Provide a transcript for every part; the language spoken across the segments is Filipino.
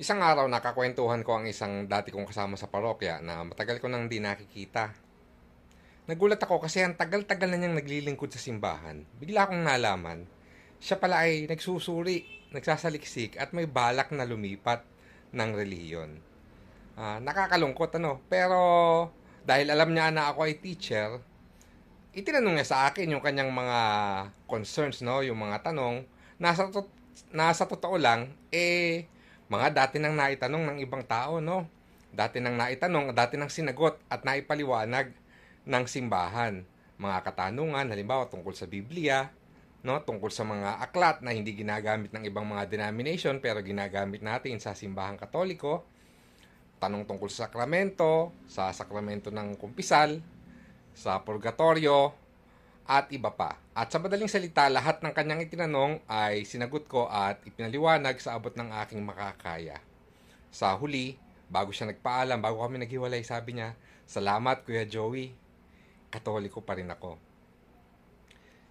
Isang araw nakakwentuhan ko ang isang dati kong kasama sa parokya na matagal ko nang di nakikita. Nagulat ako kasi ang tagal-tagal na niyang naglilingkod sa simbahan. Bigla akong nalaman, siya pala ay nagsusuri, nagsasaliksik at may balak na lumipat ng relihiyon. Ah, nakakalungkot ano, pero dahil alam niya na ako ay teacher, itinanong niya sa akin yung kanyang mga concerns, no, yung mga tanong. Nasa, to- nasa totoo lang, eh, mga dati nang naitanong ng ibang tao, no? Dati nang naitanong, dati nang sinagot at naipaliwanag ng simbahan. Mga katanungan, halimbawa tungkol sa Biblia, no? Tungkol sa mga aklat na hindi ginagamit ng ibang mga denomination pero ginagamit natin sa simbahang katoliko. Tanong tungkol sa sakramento, sa sakramento ng kumpisal, sa purgatorio, at iba pa. At sa madaling salita, lahat ng kanyang itinanong ay sinagot ko at ipinaliwanag sa abot ng aking makakaya. Sa huli, bago siya nagpaalam, bago kami naghiwalay, sabi niya, Salamat Kuya Joey, katoliko pa rin ako.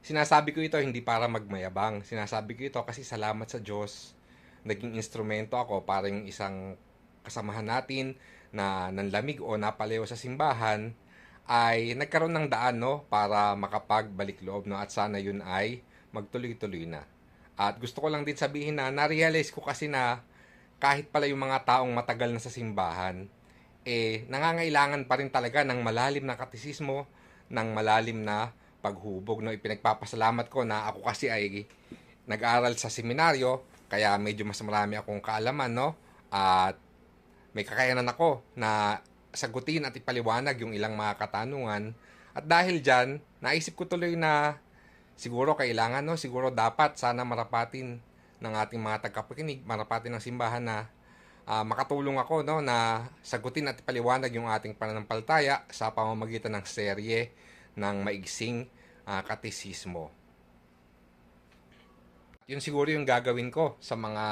Sinasabi ko ito hindi para magmayabang. Sinasabi ko ito kasi salamat sa Diyos. Naging instrumento ako para yung isang kasamahan natin na nanlamig o napalayo sa simbahan ay nagkaroon ng daan no para makapagbalik loob no at sana yun ay magtuloy-tuloy na. At gusto ko lang din sabihin na na-realize ko kasi na kahit pala yung mga taong matagal na sa simbahan eh nangangailangan pa rin talaga ng malalim na katisismo, ng malalim na paghubog no ipinagpapasalamat ko na ako kasi ay nag-aral sa seminaryo kaya medyo mas marami akong kaalaman no at may kakayanan ako na sagutin at ipaliwanag yung ilang mga katanungan. At dahil dyan, naisip ko tuloy na siguro kailangan, no? siguro dapat sana marapatin ng ating mga tagapakinig, marapatin ng simbahan na ah, makatulong ako no, na sagutin at ipaliwanag yung ating pananampalataya sa pamamagitan ng serye ng maigsing ah, katisismo. Yun siguro yung gagawin ko sa mga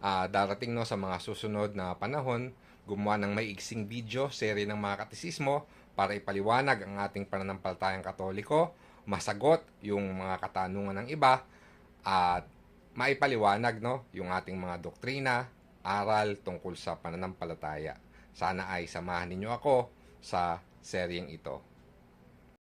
ah, darating no sa mga susunod na panahon, gumawa ng maiiksing video, serye ng mga katisismo para ipaliwanag ang ating pananampalatayang katoliko, masagot yung mga katanungan ng iba at maipaliwanag no yung ating mga doktrina, aral tungkol sa pananampalataya. Sana ay samahan ninyo ako sa seryeng ito.